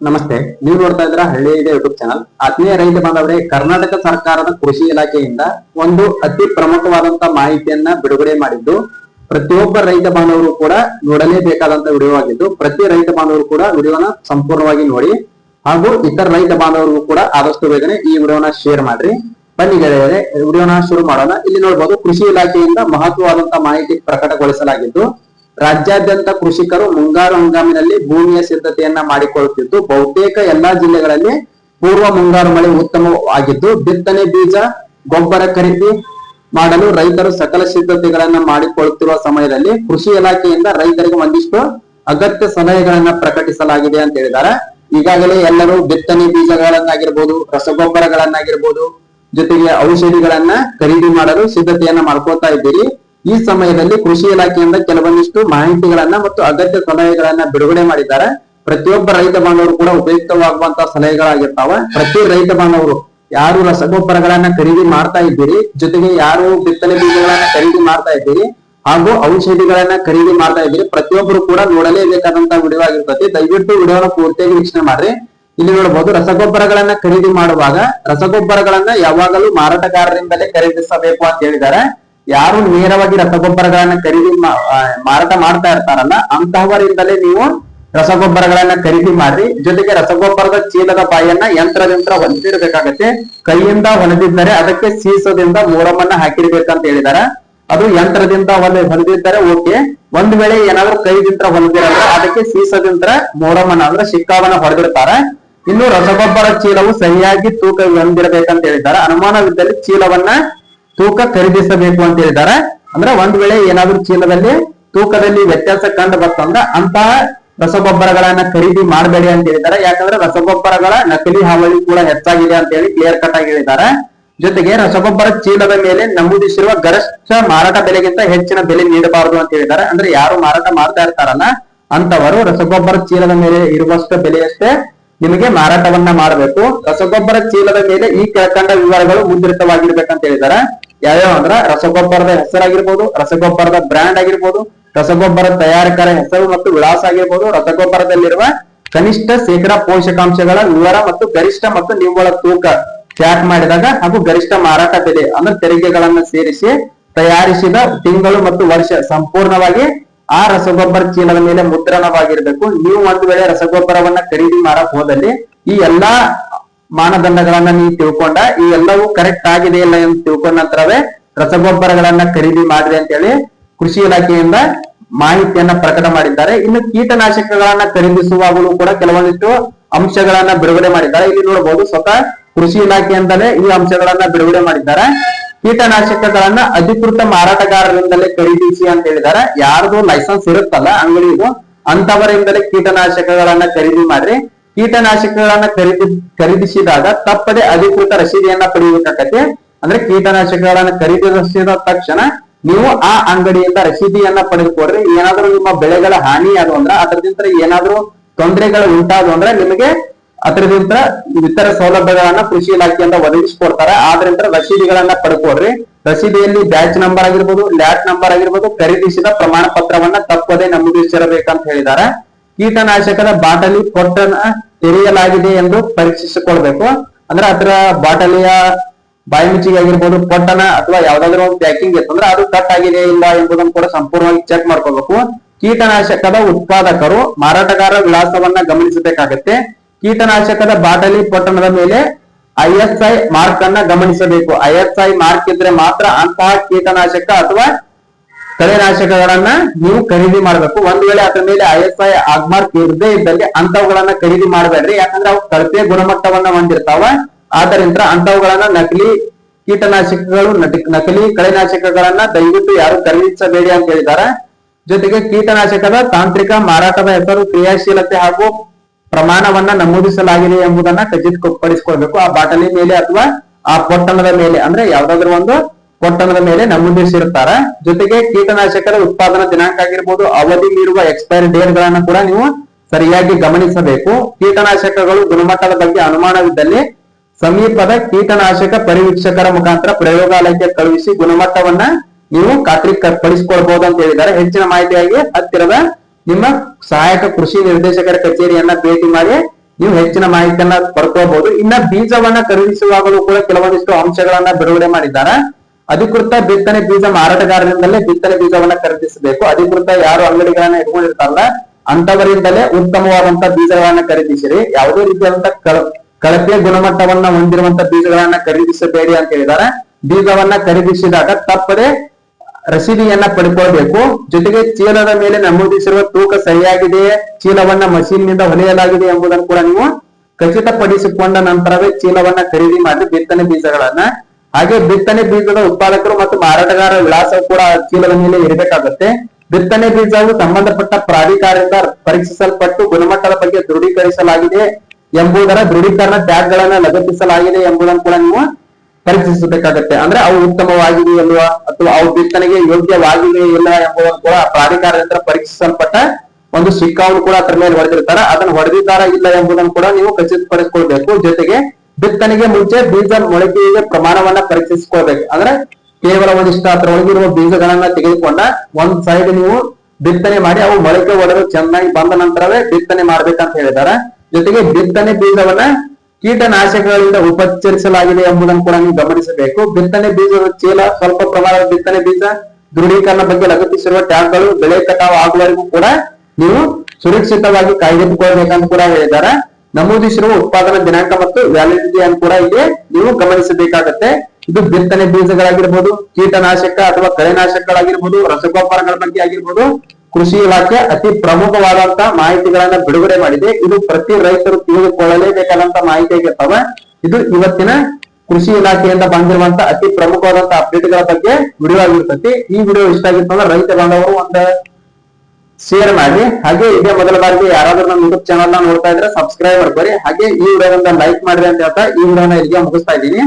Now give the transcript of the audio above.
ನಮಸ್ತೆ, ನೀವು ನೋಡ್ತಾ ಇದ್ರ ಹಳ್ಳಿ ಇದೆ ಯೂಟ್ಯೂಬ್ ಚಾನಲ್ ಆತ್ಮೀಯ ರೈತ ಬಾಂಧವರೇ, ಕರ್ನಾಟಕ ಸರ್ಕಾರದ ಕೃಷಿ ಇಲಾಖೆಯಿಂದ ಒಂದು ಅತಿ ಪ್ರಮುಖವಾದಂತ ಮಾಹಿತಿಯನ್ನ ಬಿಡುಗಡೆ ಮಾಡಿದ್ದು ಪ್ರತಿಯೊಬ್ಬ ರೈತ ಬಾಂಧವರು ಕೂಡ ನೋಡಲೇಬೇಕಾದಂತ ವಿಡಿಯೋ ಆಗಿದ್ದು, ಪ್ರತಿ ರೈತ ಬಾಂಧವರು ಕೂಡ ವಿಡಿಯೋನ ಸಂಪೂರ್ಣವಾಗಿ ನೋಡಿ ಹಾಗೂ ಇತರ ರೈತ ಬಾಂಧವರಿಗೂ ಕೂಡ ಆದಷ್ಟು ಬೇಗನೆ ಈ ವಿಡಿಯೋನ ಶೇರ್ ಮಾಡ್ರಿ. ಬನ್ನಿ ಗೆಳೆಯರೆ, ವಿಡಿಯೋನ ಶುರು ಮಾಡೋಣ. ಇಲ್ಲಿ ನೋಡಬಹುದು ಕೃಷಿ ಇಲಾಖೆಯಿಂದ ಮಹತ್ವವಾದಂತ ಮಾಹಿತಿ ಪ್ರಕಟಗೊಳಿಸಲಾಗಿದ್ದು ರಾಜ್ಯಾದ್ಯಂತ ಕೃಷಿಕರು ಮುಂಗಾರು ಹಂಗಾಮಿನಲ್ಲಿ ಭೂಮಿಯ ಸಿದ್ಧತೆಯನ್ನ ಮಾಡಿಕೊಳ್ಳುತ್ತಿದ್ದು, ಬಹುತೇಕ ಎಲ್ಲಾ ಜಿಲ್ಲೆಗಳಲ್ಲಿ ಪೂರ್ವ ಮುಂಗಾರು ಮಳೆ ಉತ್ತಮವಾಗಿದ್ದು, ಬಿತ್ತನೆ ಬೀಜ, ಗೊಬ್ಬರ ಖರೀದಿ ಮಾಡಲು ರೈತರು ಸಕಲ ಸಿದ್ಧತೆಗಳನ್ನ ಮಾಡಿಕೊಳ್ಳುತ್ತಿರುವ ಸಮಯದಲ್ಲಿ ಕೃಷಿ ಇಲಾಖೆಯಿಂದ ರೈತರಿಗೆ ಒಂದಿಷ್ಟು ಅಗತ್ಯ ಸಲಹೆಗಳನ್ನ ಪ್ರಕಟಿಸಲಾಗಿದೆ ಅಂತ ಹೇಳಿದ್ದಾರೆ. ಈಗಾಗಲೇ ಎಲ್ಲರೂ ಬಿತ್ತನೆ ಬೀಜಗಳನ್ನಾಗಿರ್ಬೋದು, ರಸಗೊಬ್ಬರಗಳನ್ನಾಗಿರ್ಬೋದು, ಜೊತೆಗೆ ಔಷಧಿಗಳನ್ನ ಖರೀದಿ ಮಾಡಲು ಸಿದ್ಧತೆಯನ್ನ ಮಾಡ್ಕೊತಾ ಇದ್ದೀರಿ. ಈ ಸಮಯದಲ್ಲಿ ಕೃಷಿ ಇಲಾಖೆಯಿಂದ ಕೆಲವೊಂದಿಷ್ಟು ಮಾಹಿತಿಗಳನ್ನ ಮತ್ತು ಅಗತ್ಯ ಸಲಹೆಗಳನ್ನ ಬಿಡುಗಡೆ ಮಾಡಿದ್ದಾರೆ. ಪ್ರತಿಯೊಬ್ಬ ರೈತ ಬಾಂಧವರು ಕೂಡ ಉಪಯುಕ್ತವಾಗುವಂತಹ ಸಲಹೆಗಳಾಗಿರ್ತಾವ. ಪ್ರತಿ ರೈತ ಬಾಂಧವರು, ಯಾರು ರಸಗೊಬ್ಬರಗಳನ್ನ ಖರೀದಿ ಮಾಡ್ತಾ ಇದ್ದೀರಿ, ಜೊತೆಗೆ ಯಾರು ಬಿತ್ತನೆ ಬೀಜಗಳನ್ನ ಖರೀದಿ ಮಾಡ್ತಾ ಇದ್ದೀರಿ, ಹಾಗೂ ಔಷಧಿಗಳನ್ನ ಖರೀದಿ ಮಾಡ್ತಾ ಇದ್ದೀರಿ, ಪ್ರತಿಯೊಬ್ಬರು ಕೂಡ ನೋಡಲೇಬೇಕಾದಂತ ವಿಡಿಯೋ ಆಗಿರ್ತದೆ. ದಯವಿಟ್ಟು ವಿಡಿಯೋನ ಪೂರ್ತಿಯಾಗಿ ವೀಕ್ಷಣೆ ಮಾಡ್ರಿ. ಇಲ್ಲಿ ನೋಡಬಹುದು, ರಸಗೊಬ್ಬರಗಳನ್ನ ಖರೀದಿ ಮಾಡುವಾಗ, ರಸಗೊಬ್ಬರಗಳನ್ನ ಯಾವಾಗಲೂ ಮಾರಾಟಗಾರರಿಂದಲೇ ಖರೀದಿಸಬೇಕು ಅಂತ ಹೇಳಿದ್ದಾರೆ. ಯಾರು ನೇರವಾಗಿ ರಸಗೊಬ್ಬರಗಳನ್ನ ಖರೀದಿ ಮಾರಾಟ ಮಾಡ್ತಾ ಇರ್ತಾರಲ್ಲ, ಅಂತಹವರಿಂದಲೇ ನೀವು ರಸಗೊಬ್ಬರಗಳನ್ನ ಖರೀದಿ ಮಾಡಿ, ಜೊತೆಗೆ ರಸಗೊಬ್ಬರದ ಚೀಲದ ಬಾಯನ್ನ ಯಂತ್ರದಿಂದ ಹೊಲಿಸಿರ್ಬೇಕಾಗತ್ತೆ ಕೈಯಿಂದ ಹೊಲಿದಿದ್ದರೆ ಅದಕ್ಕೆ ಸೀಸದಿಂದ ಮೋರಮನ್ನ ಹಾಕಿರ್ಬೇಕಂತ ಹೇಳಿದಾರೆ. ಅದು ಯಂತ್ರದಿಂದ ಹೊಲ ಹೊಲಿದಿದ್ದರೆ ಓಕೆ. ಒಂದ್ ವೇಳೆ ಏನಾದ್ರೂ ಕೈದಿಂದ ಹೊಲಿದಿರಲ್ಲ ಅದಕ್ಕೆ ಸೀಸದಿಂದ ಮೋರಮನ್ನ ಅಂದ್ರೆ ಶಿಕ್ಕಾವನ್ನ ಹೊಡೆದಿರ್ತಾರೆ. ಇನ್ನು ರಸಗೊಬ್ಬರ ಚೀಲವು ಸರಿಯಾಗಿ ತೂಕ ಹೊಂದಿರಬೇಕಂತ ಹೇಳಿದ್ದಾರೆ. ಅನುಮಾನವಿದ್ದಲ್ಲಿ ಚೀಲವನ್ನ ತೂಕ ಖರೀದಿಸಬೇಕು ಅಂತ ಹೇಳಿದ್ದಾರೆ. ಅಂದ್ರೆ ಒಂದ್ ವೇಳೆ ಏನಾದ್ರೂ ಚೀಲದಲ್ಲಿ ತೂಕದಲ್ಲಿ ವ್ಯತ್ಯಾಸ ಕಂಡು ಬರ್ತಂದ್ರೆ ಅಂತಹ ರಸಗೊಬ್ಬರಗಳನ್ನ ಖರೀದಿ ಮಾಡಬೇಡಿ ಅಂತ ಹೇಳಿದ್ದಾರೆ. ಯಾಕಂದ್ರೆ ರಸಗೊಬ್ಬರಗಳ ನಕಲಿ ಹಾವಳಿ ಕೂಡ ಹೆಚ್ಚಾಗಿದೆ ಅಂತ ಹೇಳಿ ಕ್ಲಿಯರ್ ಕಟ್ ಆಗಿ ಹೇಳಿದ್ದಾರೆ. ಜೊತೆಗೆ ರಸಗೊಬ್ಬರ ಚೀಲದ ಮೇಲೆ ನಮೂದಿಸಿರುವ ಗರಿಷ್ಠ ಮಾರಾಟ ಬೆಲೆಗಿಂತ ಹೆಚ್ಚಿನ ಬೆಲೆ ನೀಡಬಾರದು ಅಂತ ಹೇಳಿದ್ದಾರೆ. ಅಂದ್ರೆ ಯಾರು ಮಾರಾಟ ಮಾಡ್ತಾ ಇರ್ತಾರಲ್ಲ ಅಂತವರು ರಸಗೊಬ್ಬರ ಚೀಲದ ಮೇಲೆ ಇರುವಷ್ಟು ಬೆಲೆಯಷ್ಟೇ ನಿಮಗೆ ಮಾರಾಟವನ್ನ ಮಾಡಬೇಕು. ರಸಗೊಬ್ಬರ ಚೀಲದ ಮೇಲೆ ಈ ಕೆಳಕಂಡ ವಿವರಗಳು ಮುದ್ರಿತವಾಗಿರ್ಬೇಕಂತ ಹೇಳಿದ್ದಾರೆ. ಯಾವ್ಯಾವ ಅಂದ್ರ ರಸಗೊಬ್ಬರದ ಹೆಸರಾಗಿರ್ಬೋದು, ರಸಗೊಬ್ಬರದ ಬ್ರ್ಯಾಂಡ್ ಆಗಿರ್ಬೋದು, ರಸಗೊಬ್ಬರ ತಯಾರಕರ ಹೆಸರು ಮತ್ತು ವಿಳಾಸ ಆಗಿರ್ಬೋದು, ರಸಗೊಬ್ಬರದಲ್ಲಿರುವ ಕನಿಷ್ಠ ಶೇಕಡಾ ಪೋಷಕಾಂಶಗಳ ವಿವರ ಮತ್ತು ಗರಿಷ್ಠ ಮತ್ತು ನಿವ್ವಳ ತೂಕ ಪ್ಯಾಕ್ ಮಾಡಿದಾಗ ಹಾಗೂ ಗರಿಷ್ಠ ಮಾರಾಟ ಬೆಲೆ ಅಂದ್ರೆ ತೆರಿಗೆಗಳನ್ನ ಸೇರಿಸಿ ತಯಾರಿಸಿದ ತಿಂಗಳು ಮತ್ತು ವರ್ಷ ಸಂಪೂರ್ಣವಾಗಿ ಆ ರಸಗೊಬ್ಬರ ಚೀಲದ ಮೇಲೆ ಮುದ್ರಣವಾಗಿರ್ಬೇಕು. ನೀವು ಒಂದು ವೇಳೆ ರಸಗೊಬ್ಬರವನ್ನ ಖರೀದಿ ಮಾಡಕ್ ಹೋದಲ್ಲಿ ಈ ಎಲ್ಲಾ ಮಾನದಂಡಗಳನ್ನ ನೀವು ತಿಳ್ಕೊಂಡ ಈ ಎಲ್ಲವೂ ಕರೆಕ್ಟ್ ಆಗಿದೆ ಇಲ್ಲ ಎಂದು ತಿಳ್ಕೊಂಡ ನಂತರವೇ ರಸಗೊಬ್ಬರಗಳನ್ನ ಖರೀದಿ ಮಾಡ್ರಿ ಅಂತ ಹೇಳಿ ಕೃಷಿ ಇಲಾಖೆಯಿಂದ ಮಾಹಿತಿಯನ್ನ ಪ್ರಕಟ ಮಾಡಿದ್ದಾರೆ. ಇನ್ನು ಕೀಟನಾಶಕಗಳನ್ನ ಖರೀದಿಸುವಾಗಲೂ ಕೂಡ ಕೆಲವೊಂದಿಷ್ಟು ಅಂಶಗಳನ್ನ ಬಿಡುಗಡೆ ಮಾಡಿದ್ದಾರೆ. ಇಲ್ಲಿ ನೋಡಬಹುದು ಸ್ವತಃ ಕೃಷಿ ಇಲಾಖೆಯಿಂದಲೇ ಈ ಅಂಶಗಳನ್ನ ಬಿಡುಗಡೆ ಮಾಡಿದ್ದಾರೆ. ಕೀಟನಾಶಕಗಳನ್ನ ಅಧಿಕೃತ ಮಾರಾಟಗಾರರಿಂದಲೇ ಖರೀದಿಸಿ ಅಂತ ಹೇಳಿದ್ದಾರೆ. ಯಾರ್ದು ಲೈಸೆನ್ಸ್ ಇರುತ್ತಲ್ಲ ಅಂಗಡಿಗೂ ಅಂತವರಿಂದಲೇ ಕೀಟನಾಶಕಗಳನ್ನ ಖರೀದಿ ಮಾಡ್ರಿ. ಕೀಟನಾಶಕಗಳನ್ನ ಖರೀದಿ, ಖರೀದಿಸಿದಾಗ ತಪ್ಪದೆ ಅಧಿಕೃತ ರಸೀದಿಯನ್ನ ಪಡೆಯಬೇಕಾಗತ್ತೆ ಅಂದ್ರೆ ಕೀಟನಾಶಕಗಳನ್ನ ಖರೀದಿಸಿದ ತಕ್ಷಣ ನೀವು ಆ ಅಂಗಡಿಯಿಂದ ರಸೀದಿಯನ್ನ ಪಡೆದುಕೊಡ್ರಿ ಏನಾದ್ರೂ ನಿಮ್ಮ ಬೆಳೆಗಳ ಹಾನಿ ಅದು ಅಂದ್ರೆ ಅದ್ರದಿಂದ ಏನಾದ್ರೂ ತೊಂದರೆಗಳು ಉಂಟಾದು ಅಂದ್ರೆ ನಿಮಗೆ ಅದ್ರದಿಂದ ಇತರ ಸೌಲಭ್ಯಗಳನ್ನ ಕೃಷಿ ಇಲಾಖೆಯಿಂದ ಒದಗಿಸಿಕೊಡ್ತಾರೆ. ಆದ್ರಿಂದ ರಸೀದಿಗಳನ್ನ ಪಡ್ಕೊಡ್ರಿ. ರಸೀದಿಯಲ್ಲಿ ಬ್ಯಾಚ್ ನಂಬರ್ ಆಗಿರ್ಬೋದು, ಲ್ಯಾಟ್ ನಂಬರ್ ಆಗಿರ್ಬೋದು, ಖರೀದಿಸಿದ ಪ್ರಮಾಣ ಪತ್ರವನ್ನ ತಪ್ಪದೆ ನಮೂದಿಸಿರಬೇಕಂತ ಹೇಳಿದ್ದಾರೆ. ಕೀಟನಾಶಕದ ಬಾಟಲಿ ಕೊಟ್ಟನ ತೆರೆಯಲಾಗಿದೆ ಎಂದು ಪರೀಕ್ಷಿಸಿಕೊಳ್ಬೇಕು. ಅಂದ್ರೆ ಅದರ ಬಾಟಲಿಯ ಬಾಯಿ ಮುಚ್ಚಿಗೆ ಆಗಿರ್ಬೋದು ಪೊಟ್ಟನ ಅಥವಾ ಯಾವ್ದಾದ್ರು ಒಂದು ಪ್ಯಾಕಿಂಗ್ ಇತ್ತಂದ್ರೆ ಅದು ಕಟ್ ಆಗಿದೆ ಇಲ್ಲ ಎಂಬುದನ್ನು ಕೂಡ ಸಂಪೂರ್ಣವಾಗಿ ಚೆಕ್ ಮಾಡ್ಕೋಬೇಕು ಕೀಟನಾಶಕದ ಉತ್ಪಾದಕರು ಮಾರಾಟಗಾರ ವಿಳಾಸವನ್ನ ಗಮನಿಸಬೇಕಾಗತ್ತೆ. ಕೀಟನಾಶಕದ ಬಾಟಲಿ ಪೊಟ್ಟಣದ ಮೇಲೆ ಐಎಸ್ಐ ಮಾರ್ಕ್ ಅನ್ನ ಗಮನಿಸಬೇಕು. ಐಎಸ್ಐ ಮಾರ್ಕ್ ಇದ್ರೆ ಮಾತ್ರ ಅಂತಹ ಕೀಟನಾಶಕ ಅಥವಾ ಕಳೆನಾಶಕಗಳನ್ನ ನೀವು ಖರೀದಿ ಮಾಡಬೇಕು. ಒಂದ್ ವೇಳೆ ಅದ್ರ ಮೇಲೆ ಐಎಸ್ಐ ಆಗ್ಮಾರ್ಕ್ ಇರದೇ ಇದ್ದಲ್ಲಿ ಅಂತವುಗಳನ್ನ ಖರೀದಿ ಮಾಡಬೇಡ್ರಿ. ಯಾಕಂದ್ರೆ ಅವು ಕಳಪೆ ಗುಣಮಟ್ಟವನ್ನ ಹೊಂದಿರ್ತಾವ. ಆದ್ದರಿಂದ ಅಂತವುಗಳನ್ನ ನಕಲಿ ಕೀಟನಾಶಕಗಳು ನಕಲಿ ಕಳೆನಾಶಕಗಳನ್ನ ದಯವಿಟ್ಟು ಯಾರು ಖರೀದಿಸಬೇಡಿ ಅಂತ ಹೇಳಿದ್ದಾರೆ. ಜೊತೆಗೆ ಕೀಟನಾಶಕದ ತಾಂತ್ರಿಕ ಮಾರಾಟದ ಹೆಸರು ಕ್ರಿಯಾಶೀಲತೆ ಹಾಗೂ ಪ್ರಮಾಣವನ್ನ ನಮೂದಿಸಲಾಗಿದೆ ಎಂಬುದನ್ನ ಖಚಿತಪಡಿಸಿಕೊಳ್ಬೇಕು. ಆ ಬಾಟಲಿ ಮೇಲೆ ಅಥವಾ ಆ ಪೊಟ್ಟಣದ ಮೇಲೆ, ಅಂದ್ರೆ ಯಾವ್ದಾದ್ರು ಒಂದು ಪೊಟ್ಟಣದ ಮೇಲೆ ನಮೂದಿಸಿರ್ತಾರೆ ಜೊತೆಗೆ ಕೀಟನಾಶಕದ ಉತ್ಪಾದನಾ ದಿನಾಂಕ ಆಗಿರ್ಬೋದು ಅವಧಿ ಮೀರುವ ಎಕ್ಸ್ಪೈರಿ ಡೇಟ್ ಗಳನ್ನ ಕೂಡ ನೀವು ಸರಿಯಾಗಿ ಗಮನಿಸಬೇಕು. ಕೀಟನಾಶಕಗಳು ಗುಣಮಟ್ಟದ ಬಗ್ಗೆ ಅನುಮಾನವಿದ್ದಲ್ಲಿ ಸಮೀಪದ ಕೀಟನಾಶಕ ಪರಿವೀಕ್ಷಕರ ಮುಖಾಂತರ ಪ್ರಯೋಗಾಲಯಕ್ಕೆ ಕಳುಹಿಸಿ ಗುಣಮಟ್ಟವನ್ನ ನೀವು ಖಾತ್ರಿ ಪಡಿಸಿಕೊಳ್ಬಹುದು ಅಂತ ಹೇಳಿದ್ದಾರೆ. ಹೆಚ್ಚಿನ ಮಾಹಿತಿಯಾಗಿ ಹತ್ತಿರದ ನಿಮ್ಮ ಸಹಾಯಕ ಕೃಷಿ ನಿರ್ದೇಶಕರ ಕಚೇರಿಯನ್ನ ಭೇಟಿ ಮಾಡಿ ನೀವು ಹೆಚ್ಚಿನ ಮಾಹಿತಿಯನ್ನ ಪಡ್ಕೋಬಹುದು. ಇನ್ನ ಬೀಜವನ್ನ ಖರೀದಿಸುವಾಗಲೂ ಕೂಡ ಕೆಲವೊಂದಿಷ್ಟು ಅಂಶಗಳನ್ನ ಬಿಡುಗಡೆ ಮಾಡಿದ್ದಾರೆ. ಅಧಿಕೃತ ಬಿತ್ತನೆ ಬೀಜ ಮಾರಾಟಗಾರರಿಂದಲೇ ಬಿತ್ತನೆ ಬೀಜವನ್ನ ಖರೀದಿಸಬೇಕು. ಅಧಿಕೃತ ಯಾರು ಅಂಗಡಿಗಳನ್ನ ಇಟ್ಕೊಂಡಿರ್ತಾರಲ್ಲ ಅಂತವರಿಂದಲೇ ಉತ್ತಮವಾದಂತ ಬೀಜಗಳನ್ನ ಖರೀದಿಸಿರಿ. ಯಾವುದೇ ರೀತಿಯಾದಂತ ಕಳ- ಕಳಪೆ ಗುಣಮಟ್ಟವನ್ನ ಹೊಂದಿರುವಂತ ಬೀಜಗಳನ್ನ ಖರೀದಿಸಬೇಡಿ ಅಂತ ಹೇಳಿದಾರೆ ಬೀಜವನ್ನ ಖರೀದಿಸಿದಾಗ ತಪ್ಪದೆ ರಸೀದಿಯನ್ನ ಪಡ್ಕೊಳ್ಬೇಕು. ಜೊತೆಗೆ ಚೀಲದ ಮೇಲೆ ನಮೂದಿಸಿರುವ ತೂಕ ಸರಿಯಾಗಿದೆಯೇ ಚೀಲವನ್ನ ಮಷೀನ್ನಿಂದ ನಿಂದ ಹೊಲಿಯಲಾಗಿದೆ ಎಂಬುದನ್ನು ಕೂಡ ನೀವು ಖಚಿತಪಡಿಸಿಕೊಂಡ ನಂತರವೇ ಚೀಲವನ್ನ ಖರೀದಿ ಮಾಡಿ ಬಿತ್ತನೆ ಬೀಜಗಳನ್ನ ಹಾಗೆ ಬಿತ್ತನೆ ಬೀಜದ ಉತ್ಪಾದಕರು ಮತ್ತು ಮಾರಾಟಗಾರರ ವಿಳಾಸ ಕೂಡ ಚೀಲದ ಮೇಲೆ ಇರಬೇಕಾಗುತ್ತೆ. ಬಿತ್ತನೆ ಬೀಜವು ಸಂಬಂಧಪಟ್ಟ ಪ್ರಾಧಿಕಾರದಿಂದ ಪರೀಕ್ಷಿಸಲ್ಪಟ್ಟು ಗುಣಮಟ್ಟದ ಬಗ್ಗೆ ದೃಢೀಕರಿಸಲಾಗಿದೆ ಎಂಬುದರ ದೃಢೀಕರಣ ಟ್ಯಾಗ್ ಗಳನ್ನ ಲಗತ್ತಿಸಲಾಗಿದೆ ಎಂಬುದನ್ನು ಕೂಡ ನೀವು ಪರೀಕ್ಷಿಸಬೇಕಾಗತ್ತೆ. ಅಂದ್ರೆ ಅವು ಉತ್ತಮವಾಗಿದೆ ಇಲ್ವಾ ಅಥವಾ ಅವು ಬಿತ್ತನೆಗೆ ಯೋಗ್ಯವಾಗಿದೆ ಇಲ್ಲ ಎಂಬುದನ್ನು ಕೂಡ ಪ್ರಾಧಿಕಾರದಿಂದ ಪರೀಕ್ಷಿಸಲ್ಪಟ್ಟ ಒಂದು ಸಿಕ್ಕಾವನ್ನು ಕೂಡ ಅದರ ಮೇಲೆ ಹೊಡೆದಿರ್ತಾರೆ. ಅದನ್ನು ಹೊಡೆದಿದ್ದಾರಾ ಇಲ್ಲ ಎಂಬುದನ್ನು ಕೂಡ ನೀವು ಖಚಿತಪಡಿಸಿಕೊಳ್ಬೇಕು. ಜೊತೆಗೆ ಬಿತ್ತನೆಗೆ ಮುಂಚೆ ಬೀಜ ಮೊಳಕೆಗೆ ಪ್ರಮಾಣವನ್ನ ಪರೀಕ್ಷಿಸಿಕೊಳ್ಬೇಕು. ಅಂದ್ರೆ ಕೇವಲ ಒಂದಿಷ್ಟು ಅದರ ಒಳಗಿರುವ ಬೀಜಗಳನ್ನ ತೆಗೆದುಕೊಂಡ ಒಂದ್ ಸೈಡ್ ನೀವು ಬಿತ್ತನೆ ಮಾಡಿ ಅವು ಮೊಳಕೆ ಒಡೆದು ಚೆನ್ನಾಗಿ ಬಂದ ನಂತರವೇ ಬಿತ್ತನೆ ಮಾಡ್ಬೇಕಂತ ಹೇಳಿದ್ದಾರೆ. ಜೊತೆಗೆ ಬಿತ್ತನೆ ಬೀಜವನ್ನ ಕೀಟನಾಶಕಗಳಿಂದ ಉಪಚರಿಸಲಾಗಿದೆ ಎಂಬುದನ್ನು ಕೂಡ ನೀವು ಗಮನಿಸಬೇಕು. ಬಿತ್ತನೆ ಬೀಜದ ಚೀಲ ಸ್ವಲ್ಪ ಪ್ರಮಾಣದ ಬಿತ್ತನೆ ಬೀಜ ದೃಢೀಕರಣ ಬಗ್ಗೆ ಲಗತ್ತಿಸಿರುವ ಟ್ಯಾಂಕ್ಗಳು, ಬೆಳೆ ಕಟಾವು ಆಗುವವರೆಗೂ ಕೂಡ ನೀವು ಸುರಕ್ಷಿತವಾಗಿ ಕಾಯ್ದಿಟ್ಟುಕೊಳ್ಬೇಕಂತ ಕೂಡ ಹೇಳಿದ್ದಾರೆ. ನಮೂದಿಸಿರುವ ಉತ್ಪಾದನಾ ದಿನಾಂಕ ಮತ್ತು ವ್ಯಾಲಿಡಿಟಿಯನ್ನು ಕೂಡ ಇಲ್ಲಿ ನೀವು ಗಮನಿಸಬೇಕಾಗತ್ತೆ. ಇದು ಬಿತ್ತನೆ ಬೀಜಗಳಾಗಿರ್ಬೋದು, ಕೀಟನಾಶಕ ಅಥವಾ ಕಳೆನಾಶಕಗಳಾಗಿರ್ಬೋದು, ರಸಗೊಬ್ಬರಗಳ ಬಗ್ಗೆ ಆಗಿರ್ಬೋದು. ಕೃಷಿ ಇಲಾಖೆ ಅತಿ ಪ್ರಮುಖವಾದಂತ ಮಾಹಿತಿಗಳನ್ನ ಬಿಡುಗಡೆ ಮಾಡಿದೆ. ಇದು ಪ್ರತಿ ರೈತರು ತಿಳಿದುಕೊಳ್ಳಲೇಬೇಕಾದಂತ ಮಾಹಿತಿ ಆಗಿರ್ತಾವ. ಇದು ಇವತ್ತಿನ ಕೃಷಿ ಇಲಾಖೆಯಿಂದ ಬಂದಿರುವಂತಹ ಅತಿ ಪ್ರಮುಖವಾದಂತಹ ಅಪ್ಡೇಟ್ಗಳ ಬಗ್ಗೆ ವಿಡಿಯೋ ಆಗಿರ್ತತಿ. ಈ ವಿಡಿಯೋ ಇಷ್ಟ ಆಗಿರ್ತಂದ್ರೆ ರೈತ ಬಾಂಧವರು ಒಂದ ಶೇರ್ ಮಾಡಿ. ಹಾಗೆ ಇದೇ ಮೊದಲ ಬಾರಿಗೆ ಯಾರಾದ್ರೂ ನಮ್ಮ ಯೂಟ್ಯೂಬ್ ಚಾನಲ್ನ ನೋಡ್ತಾ ಇದ್ರೆ ಸಬ್ಸ್ಕ್ರೈಬ್ ಮಾಡ್ಕೊರಿ ಹಾಗೆ ಈ ವಿಡಿಯೋ ಲೈಕ್ ಮಾಡಿದೆ ಅಂತ ಹೇಳ್ತಾ ಈ ವಿಡಿಯೋನ ಇಲ್ಲಿಗೆ ಮುಗಿಸ್ತಾ ಇದ್ದೀನಿ.